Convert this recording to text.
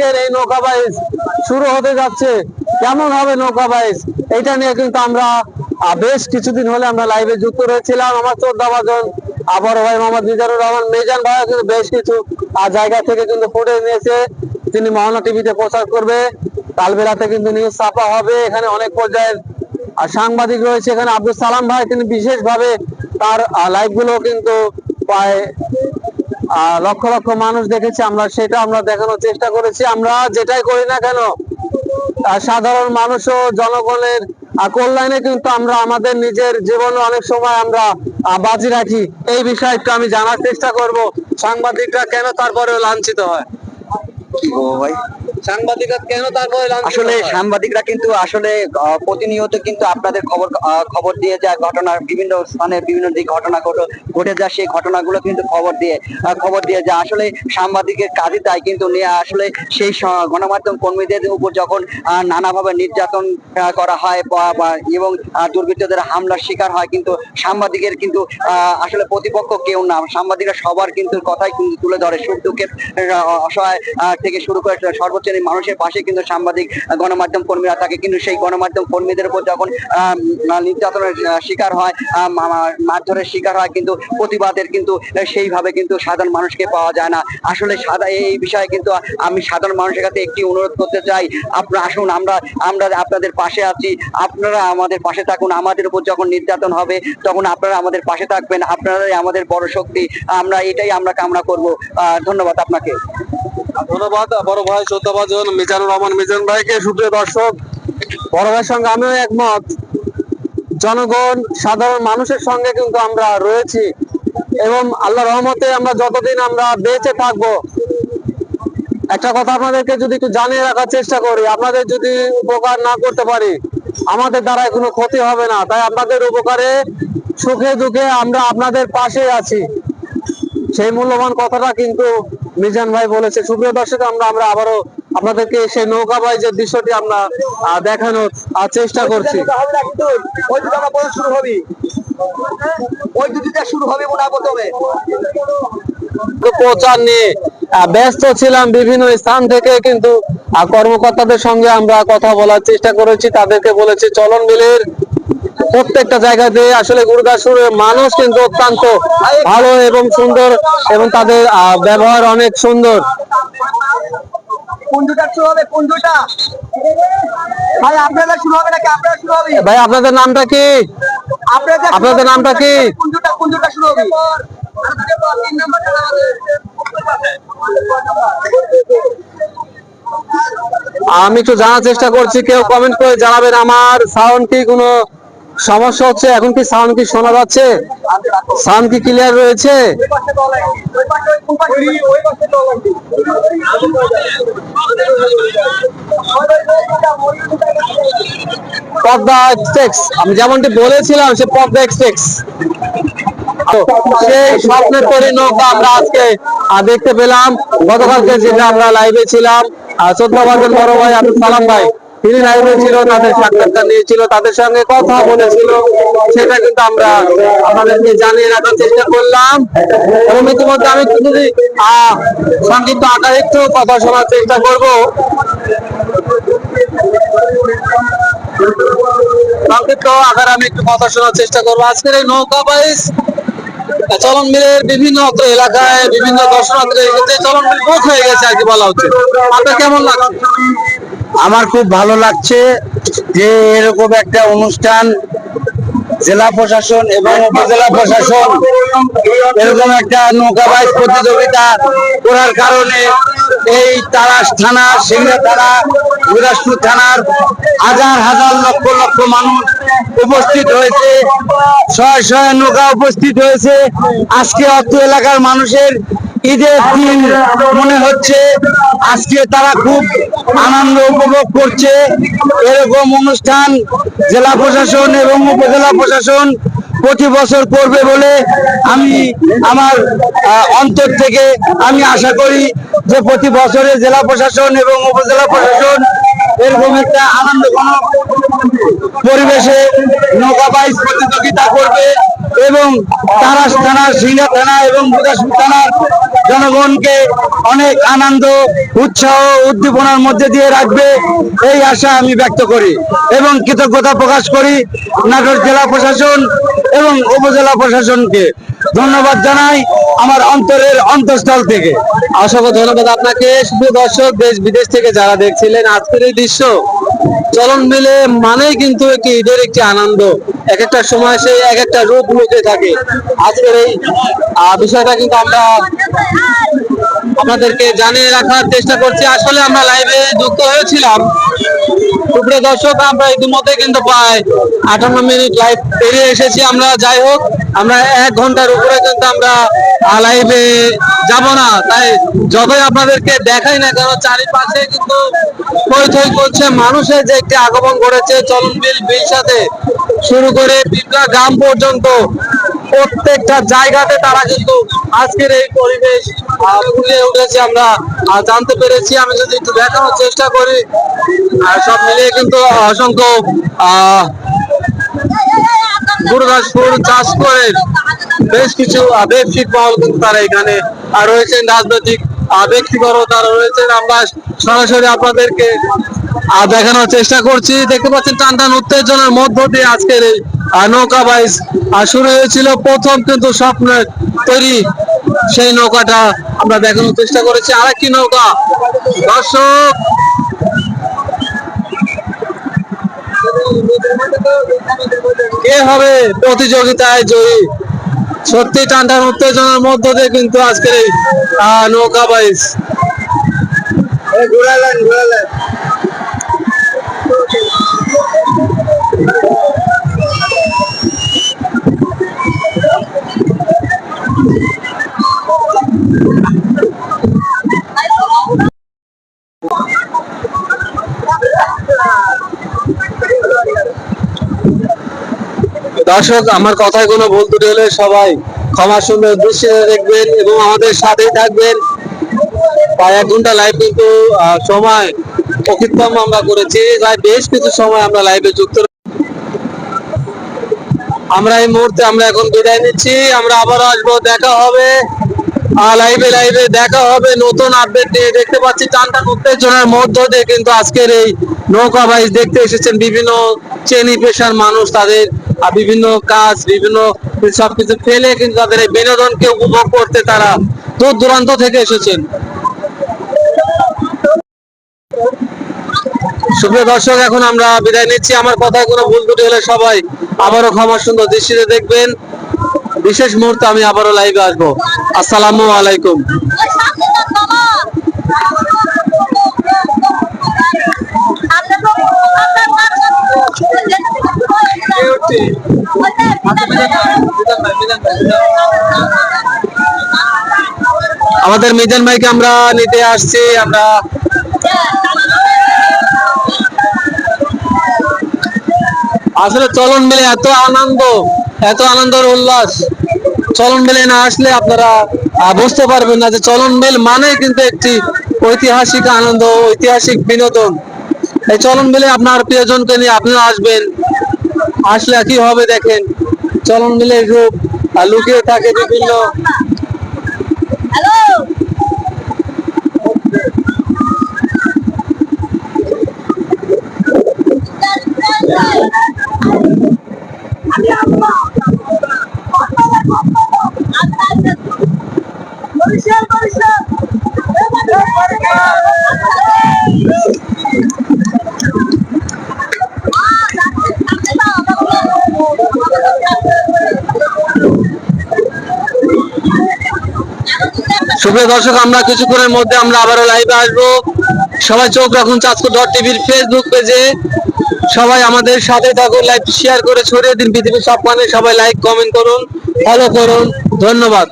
আজকের এই নৌকা বাইচ শুরু হতে যাচ্ছে। কেমন হবে নৌকা বাইচ এটা নিয়ে কিন্তু আমরা বেশ কিছুদিন হলে আমরা লাইভে যুক্ত রয়েছিলাম আমার চোদ্দ বাজন আবার ভাই মোহাম্মদ মিজানুর রহমান, মিজান ভাই কিন্তু বেশ কিছু জায়গা থেকে কিন্তু ফুটে নিয়েছে। তিনি মহানা টিভিতে প্রচার করবে। কালবেলাতে কিন্তু নিউজ ছাপা হবে। এখানে অনেক পর্যায়ের আর সাংবাদিক রয়েছে। এখানে আব্দুল সালাম ভাই, তিনি বিশেষভাবে তার লাইভগুলো কিন্তু প্রায় লক্ষ লক্ষ মানুষ দেখেছে আমরা, সেটা আমরা দেখানোর চেষ্টা করেছি। আমরা যেটাই করি না কেন সাধারণ মানুষ ও জনগণের কল্যাণে কিন্তু আমরা আমাদের নিজের জীবনে অনেক সময় আমরা বাজি রাখি। এই বিষয়ে একটু আমি জানার চেষ্টা করব। সাংবাদিকরা কেন তারপরে লাঞ্ছিত হয়? কি ভাই? সাংবাদিকরা কেন তারপরে আসলে সাংবাদিকরা কিন্তু আসলে প্রতিনিয়ত কিন্তু আপনাদের খবর খবর দিয়ে যায় ঘটনার বিভিন্ন স্থানে বিভিন্ন দিক ঘটনা ঘটে যায় সেই ঘটনাগুলো কিন্তু খবর দিয়ে খবর দিয়ে যায়। আসলে সাংবাদিকের কাজই তাই কিন্তু নিয়ে আসলে সেই গণমাধ্যম কর্মীদের উপর যখন নানাভাবে নির্যাতন করা হয় এবং দুর্বৃত্তদের হামলার শিকার হয় কিন্তু সাংবাদিকের কিন্তু আহ, আসলে প্রতিপক্ষ কেউ না। সাংবাদিকরা সবার কিন্তু কথাই কিন্তু তুলে ধরে। সুখ দুঃখের অসহায় থেকে শুরু করে সর্বোচ্চ শ্রেণির মানুষের পাশে কিন্তু সাংবাদিক গণমাধ্যম কর্মীরা থাকে। কিন্তু সেই গণমাধ্যম কর্মীদের উপর যখন নির্যাতনের শিকার হয় মারধরের শিকার হয়, কিন্তু প্রতিবাদের কিন্তু সেইভাবে কিন্তু সাধারণ মানুষকে পাওয়া যায় না। আসলে সাদা এই বিষয়ে কিন্তু আমি সাধারণ মানুষের কাছে একটি অনুরোধ করতে চাই। আপনারা আসুন, আমরা আমরা আপনাদের পাশে আছি। আপনারা আমাদের পাশে থাকুন। আমাদের উপর যখন নির্যাতন হবে, তখন আপনারা আমাদের পাশে থাকবেন। আপনারাই আমাদের বড় শক্তি। আমরা এটাই আমরা কামনা করব। ধন্যবাদ আপনাকে। ধন্যবাদ, বড় ভাই শ্রদ্ধাভাজন মিজানুর রহমান মিজান ভাইকে। সুপ্রিয় দর্শক, বড় ভাইয়ের সঙ্গে আমিও একমত। জনগণ, সাধারণ মানুষের সঙ্গে কিন্তু আমরা রয়েছি এবং আল্লাহ রহমতে আমরা যতদিন আমরা বেঁচে থাকব, একটা কথা আপনাদেরকে যদি একটু জানিয়ে রাখার চেষ্টা করি, আপনাদের যদি উপকার না করতে পারি, আমাদের দ্বারা কোনো ক্ষতি হবে না। তাই আপনাদের উপকারে, সুখে দুঃখে আমরা আপনাদের পাশে আছি। সেই মূল্যবান কথাটা কিন্তু মিজান ভাই বলেছে সুপ্রিয় দর্শক আমরা আমরা আবারও আপনাদেরকে সেই নৌকা বাইজের দৃশ্যটি আমরা দেখানোর চেষ্টা করছি। ওই দুটো আমার বলা শুরু হবে ওই দুটিটা শুরু হবে মনে প্রথমে। প্রচার নিয়ে ব্যস্ত ছিলাম বিভিন্ন স্থান থেকে কিন্তু কর্মকর্তাদের সঙ্গে আমরা কথা বলার চেষ্টা করেছি। তাদেরকে বলেছি চলন বিলের প্রত্যেকটা জায়গাতে আসলে গুরুদাসপুরের মানুষ কিন্তু অত্যন্ত ভালো এবং সুন্দর এবং তাদের ব্যবহার অনেক সুন্দর। ভাই আপনাদের নামটা কি? আপনাদের নামটা কি? আমি একটু জানার চেষ্টা করছি কেউ কমেন্ট করে জানাবেন আমার সাউন্ড কি কোনো সমস্যা হচ্ছে, এখন কি সাউন্ড কি শোনা যাচ্ছে? সাউন্ড কি ক্লিয়ার রয়েছে? পদ্মা এক্সপ্রেস, আমি যেমনটি বলেছিলাম, সে পদ্মা এক্সপ্রেস। সেই স্বপ্নের তৈরি নৌকা আমরা আজকে দেখতে পেলাম। গতকালকে যেটা আমরা লাইভে ছিলাম চোদ্দ বড় ভাই আব্দুল সালাম ভাই। তিনি লাইভে ছিল তাদের সাক্ষাৎকার নিয়েছিল, তাদের সঙ্গে কথা বলেছিল। সেটা কিন্তু আমরা আপনাদেরকে জানিয়ে রাখার চেষ্টা করলাম। এবং ইতিমধ্যে আমি যদি সংক্ষিপ্ত আকারে একটু কথা শোনার চেষ্টা করব। সংক্ষিপ্ত আকারে আমি একটু কথা শোনার চেষ্টা করব। আজকের এই নৌকা বাইস চলন মিলের বিভিন্ন এলাকায় বিভিন্ন দর্শনার্থীদের ক্ষেত্রে চলন মিল বুক হয়ে গেছে আর কি বলা হচ্ছে। আপনার কেমন লাগছে? আমার খুব ভালো লাগছে যে এরকম একটা অনুষ্ঠান জেলা প্রশাসন এবং উপজেলা প্রশাসন এরকম একটা নৌকাবাজ প্রতিযোগিতা করার কারণে এই তারাস থানা সিংড়া থানা গুরাসপুর থানার হাজার হাজার লক্ষ লক্ষ মানুষ উপস্থিত হয়েছে। শয়ে শয়ে নৌকা উপস্থিত হয়েছে। আজকে অত্র এলাকার মানুষের ঈদের দিন মনে হচ্ছে আজকে তারা খুব আনন্দ উপভোগ করছে। এরকম অনুষ্ঠান জেলা প্রশাসন এবং উপজেলা প্রশাসন প্রতি বছর করবে বলে আমি আমার অন্তর থেকে আমি আশা করি যে প্রতি বছরে জেলা প্রশাসন এবং উপজেলা প্রশাসন এরকম একটা আনন্দঘন পরিবেশে নৌকা বাইচ প্রতিযোগিতা করবে। এবং তারাস থানা, সিঙ্গা থানা এবং বুদাসপুর থানার জনগণকে অনেক আনন্দ, উৎসাহ, উদ্দীপনার মধ্যে দিয়ে রাখবে, এই আশা আমি ব্যক্ত করি এবং কৃতজ্ঞতা প্রকাশ করি নাটোর জেলা প্রশাসন এবং উপজেলা প্রশাসনকে। ধন্যবাদ জানাই আমার অন্তরের অন্তঃস্থল থেকে। অসংখ্য ধন্যবাদ আপনাকে। সুপ্রিয় দর্শক দেশ বিদেশ থেকে যারা দেখছিলেন আজকের এই দৃশ্য চলন মিলে মানেই কিন্তু একটি ঈদের একটি আনন্দ। এক একটা সময় সে এক একটা রূপ লুকে থাকে। আজকের এই বিষয়টা কিন্তু আমরা আপনাদেরকে জানিয়ে রাখার চেষ্টা করছি। আসলে আমরা লাইভে যুক্ত হয়েছিলাম। সুপ্রিয় দর্শক, আমরা ইতিমধ্যে কিন্তু প্রায় আটান্ন মিনিট লাইভ পেরিয়ে এসেছি। আমরা যাই হোক, আমরা এক ঘণ্টার উপরে কিন্তু আমরা লাইভে যাব না। তাই যতই আপনাদেরকে দেখাই না কেন, চারিপাশে কিন্তু থই করছে, মানুষের যে একটি আগমন ঘটেছে, চলন বিল সাথে শুরু করে পিপলা গ্রাম পর্যন্ত। প্রত্যেকটা জায়গাতে তারা কিন্তু আজকের এই পরিবেশ ফুলে উঠেছে আমরা জানতে পেরেছি। আমি যদি একটু দেখানোর চেষ্টা করি সব মিলিয়ে কিন্তু অসংখ্য, আহ গুরুদাসপুর চাষ করে বেশ কিছু ব্যবসায়িক মহল কিন্তু তারা এখানে আহ, রয়েছেন রাজনৈতিক ব্যক্তিগত তারা রয়েছেন আমরা সরাসরি আপনাদেরকে দেখানোর চেষ্টা করছি। দেখতে পাচ্ছেন টান টান উত্তেজনার মধ্য দিয়ে আজকের এই নৌকা বাইস শুরু হয়েছিল। প্রথম কিন্তু স্বপ্নের তৈরি সেই নৌকাটা আমরা দেখানোর চেষ্টা করেছি। আরেকটি নৌকা দর্শক কে হবে প্রতিযোগিতায় জয়ী? সত্যি টান টান উত্তেজনার মধ্য দিয়ে কিন্তু আজকের এই নৌকা বাইস। ঘুরালেন। দর্শক, আমার কথায় কোনো ভুল ত্রুটি হলে সবাই ক্ষমা সুন্দর দৃশ্যে দেখবেন এবং আমাদের সাথেই থাকবেন। প্রায় এক ঘণ্টা লাইভ কিন্তু সময়, অতিক্রম আমরা করেছি। বেশ কিছু সময় আমরা লাইভে যুক্ত। আমরা এই মুহূর্তে আমরা এখন বিদায় নিচ্ছি। আমরা আবার আসব, দেখা হবে। লাইভে লাইভে দেখা হবে। নতুন আপডেট নিয়ে দেখতে পাচ্ছি। টান টান উত্তেজনার মধ্য দিয়ে কিন্তু আজকের এই নৌকা বাইচ দেখতে এসেছেন বিভিন্ন শ্রেণি পেশার মানুষ। তাদের বিভিন্ন কাজ, বিভিন্ন সবকিছু ফেলে কিন্তু তাদের এই বিনোদনকে উপভোগ করতে তারা দূর দূরান্ত থেকে এসেছেন। সুপ্রিয় দর্শক, এখন আমরা বিদায় নিচ্ছি। আমার কথায় কোনো ভুল ত্রুটি হলে সবাই আবারও ক্ষমা সুন্দর দৃষ্টিতে দেখবেন। বিশেষ মুহূর্তে আমি আবারও লাইভে আসব। আসসালামু আলাইকুম। আমাদের মিজান ভাইকে আমরা নিতে আসছি, আমরা আসলে চলন মিলে এত আনন্দ, এত আনন্দের উল্লাস। চলন মিলে না আসলে আপনারা বুঝতে পারবেন না যে চলন মিল মানে কিন্তু একটি ঐতিহাসিক আনন্দ, ঐতিহাসিক বিনোদন। এই চলন মিলে আপনার প্রিয়জনকে নিয়ে আপনিও আসবেন। আসলে কি হবে দেখেন? চলন মিলের রূপ আর লুকিয়ে থাকে বিভিন্ন আমি সুপ্রিয় দর্শক, আমরা কিছুক্ষণের মধ্যে আমরা আবারও লাইভে আসব। সবাই চোখ রাখুন চাঁদকো ডট টিভির ফেসবুক পেজে সবাই আমাদের সাথে থাকুন লাইভ শেয়ার করে ছড়িয়ে দিন, পৃথিবীর সব মানে সবাই লাইক কমেন্ট করুন ফলো করুন। ধন্যবাদ।